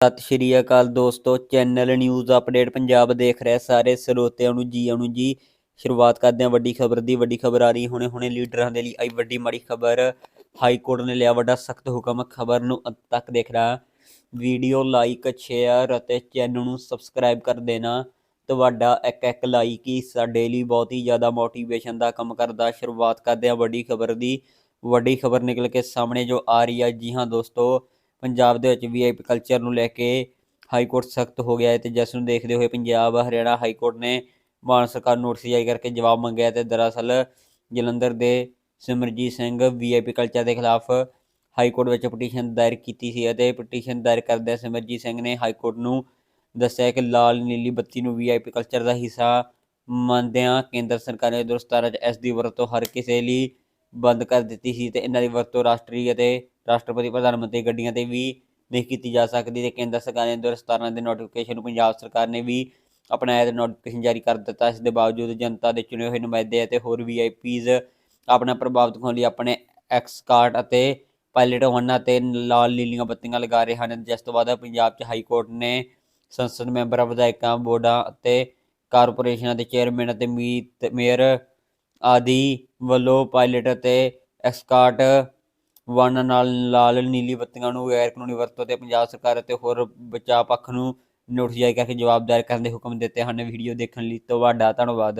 ਸਤਿ ਸ਼੍ਰੀ ਅਕਾਲ ਦੋਸਤੋ, channel news update Punjab ਦੇਖ ਰਹੇ ਸਾਰੇ ਸਰੋਤਿਆਂ ਨੂੰ ਜੀ, ਆਉਣ ਜੀ। ਸ਼ੁਰੂਆਤ ਕਰਦੇ ਹਾਂ ਵੱਡੀ ਖਬਰ ਦੀ, ਵੱਡੀ ਖਬਰ ਆ ਰਹੀ ਹੁਣੇ ਹੁਣੇ ਲੀਡਰਾਂ ਦੇ ਲਈ ਆਈ ਵੱਡੀ ਮਾੜੀ ਖਬਰ। ਹਾਈ ਕੋਰਟ ਨੇ ਲਿਆ ਵੱਡਾ ਸਖਤ ਹੁਕਮ, ਖਬਰ ਨੂੰ ਅੰਤ ਤੱਕ ਦੇਖਣਾ ਵੀਡੀਓ ਲਾਈਕ ਸ਼ੇਅਰ ਅਤੇ ਚੈਨਲ ਨੂੰ ਸਬਸਕ੍ਰਾਈਬ ਕਰ ਦੇਣਾ। ਤੁਹਾਡਾ ਇੱਕ ਇੱਕ ਲਾਈਕ ਹੀ ਸਾਡੇ ਲਈ ਬਹੁਤ ਹੀ ਜ਼ਿਆਦਾ ਮੋਟੀਵੇਸ਼ਨ ਦਾ ਕੰਮ ਕਰਦਾ। ਸ਼ੁਰੂਆਤ ਕਰਦੇ ਹਾਂ ਵੱਡੀ ਖਬਰ ਦੀ। ਵੱਡੀ ਖਬਰ ਨਿਕਲ ਕੇ ਸਾਹਮਣੇ ਜੋ ਆ ਰਹੀ ਹੈ। ਜੀ ਹਾਂ ਦੋਸਤੋ ਪੰਜਾਬ ਦੇ ਵਿੱਚ ਵੀਆਈਪੀ ਕਲਚਰ ਨੂੰ ਲੈ ਕੇ ਹਾਈ ਕੋਰਟ ਸਖਤ ਹੋ ਗਿਆ ਹੈ ਤੇ ਜਿਸ ਨੂੰ ਦੇਖਦੇ ਹੋਏ ਪੰਜਾਬ, ਹਰਿਆਣਾ ਹਾਈ ਕੋਰਟ ਨੇ ਮਾਨ ਸਰਕਾਰ ਨੂੰ ਨੋਟਿਸ ਜਾਰੀ ਕਰਕੇ ਜਵਾਬ ਮੰਗਿਆ ਤੇ ਦਰਅਸਲ ਜਲੰਧਰ ਦੇ ਸਿਮਰਜੀਤ ਸਿੰਘ ਵੀਆਈਪੀ ਕਲਚਰ ਦੇ ਖਿਲਾਫ ਹਾਈ ਕੋਰਟ ਵਿੱਚ ਪਟੀਸ਼ਨ ਦਾਇਰ ਕੀਤੀ ਸੀ ਅਤੇ ਪਟੀਸ਼ਨ ਦਾਇਰ ਕਰਦਿਆਂ ਸਿਮਰਜੀਤ ਸਿੰਘ ਨੇ ਹਾਈ ਕੋਰਟ ਨੂੰ ਦੱਸਿਆ ਕਿ ਲਾਲ ਨੀਲੀ ਬੱਤੀ ਨੂੰ ਵੀਆਈਪੀ ਕਲਚਰ ਦਾ ਹਿੱਸਾ ਮੰਨਦਿਆਂ ਕੇਂਦਰ ਸਰਕਾਰ ਨੇ 2017 ਚ ਇਸ ਦੀ ਵਰਤੋਂ ਹਰ ਕਿਸੇ ਲਈ ਬੰਦ ਕਰ ਦਿੱਤੀ ਸੀ ਤੇ ਇਹਨਾਂ ਦੀ ਵਰਤੋਂ ਰਾਸ਼ਟਰੀ ਅਤੇ ਰਾਸ਼ਟਰਪਤੀ ਪ੍ਰਧਾਨ ਮੰਤਰੀ ਗੱਡੀਆਂ ਤੇ ਵੀ ਨਹੀਂ ਕੀਤੀ ਜਾ ਸਕਦੀ ਤੇ ਕੇਂਦਰ ਸਰਕਾਰ ਨੇ 2017 ਦੇ ਨੋਟੀਫਿਕੇਸ਼ਨ ਨੂੰ ਪੰਜਾਬ ਸਰਕਾਰ ਨੇ ਵੀ ਅਪਣਾਇਆ ਤੇ ਨੋਟੀਫਿਕੇਸ਼ਨ ਜਾਰੀ ਕਰ ਦਿੱਤਾ। ਇਸ ਦੇ ਬਾਵਜੂਦ ਜਨਤਾ ਦੇ ਚੁਣੇ ਹੋਏ ਨੁਮਾਇੰਦੇ ਅਤੇ ਹੋਰ ਵੀਆਈਪੀਜ਼ ਆਪਣਾ ਪ੍ਰਭਾਵ ਦਿਖਾਉਣ ਲਈ ਆਪਣੇ ਐਕਸ ਅਤੇ ਪਾਇਲਟ ਵਾਹਨਾਂ ਤੇ ਲਾਲ ਨੀਲੀਆਂ ਬੱਤੀਆਂ ਲਗਾ ਰਹੇ ਹਨ। ਜਿਸ ਤੋਂ ਬਾਅਦ ਪੰਜਾਬ 'ਚ ਹਾਈ ਕੋਰਟ ਨੇ ਸੰਸਦ ਮੈਂਬਰਾਂ, ਵਿਧਾਇਕਾਂ, ਬੋਰਡਾਂ ਅਤੇ ਕਾਰਪੋਰੇਸ਼ਨਾਂ ਦੇ ਚੇਅਰਮੈਨ ਅਤੇ ਮੀਤ, ਮੇਅਰ ਆਦਿ ਵੱਲੋਂ ਪਾਇਲਟ ਅਤੇ ਐਸਕਾਰਟ ਵਾਹਨਾਂ ਨਾਲ ਲਾਲ ਨੀਲੀ ਬੱਤੀਆਂ ਨੂੰ ਗੈਰ ਕਾਨੂੰਨੀ ਵਰਤੋਂ ਤੇ ਪੰਜਾਬ ਸਰਕਾਰ ਅਤੇ ਹੋਰ ਬਚਾਅ ਪੱਖ ਨੂੰ ਨੋਟਿਸ ਜਾਰੀ ਕਰਕੇ ਜਵਾਬਦਾਰ ਕਰਨ ਦੇ ਹੁਕਮ ਦਿੱਤੇ ਹਨ। ਵੀਡੀਓ ਦੇਖਣ ਲਈ ਤੁਹਾਡਾ ਧੰਨਵਾਦ।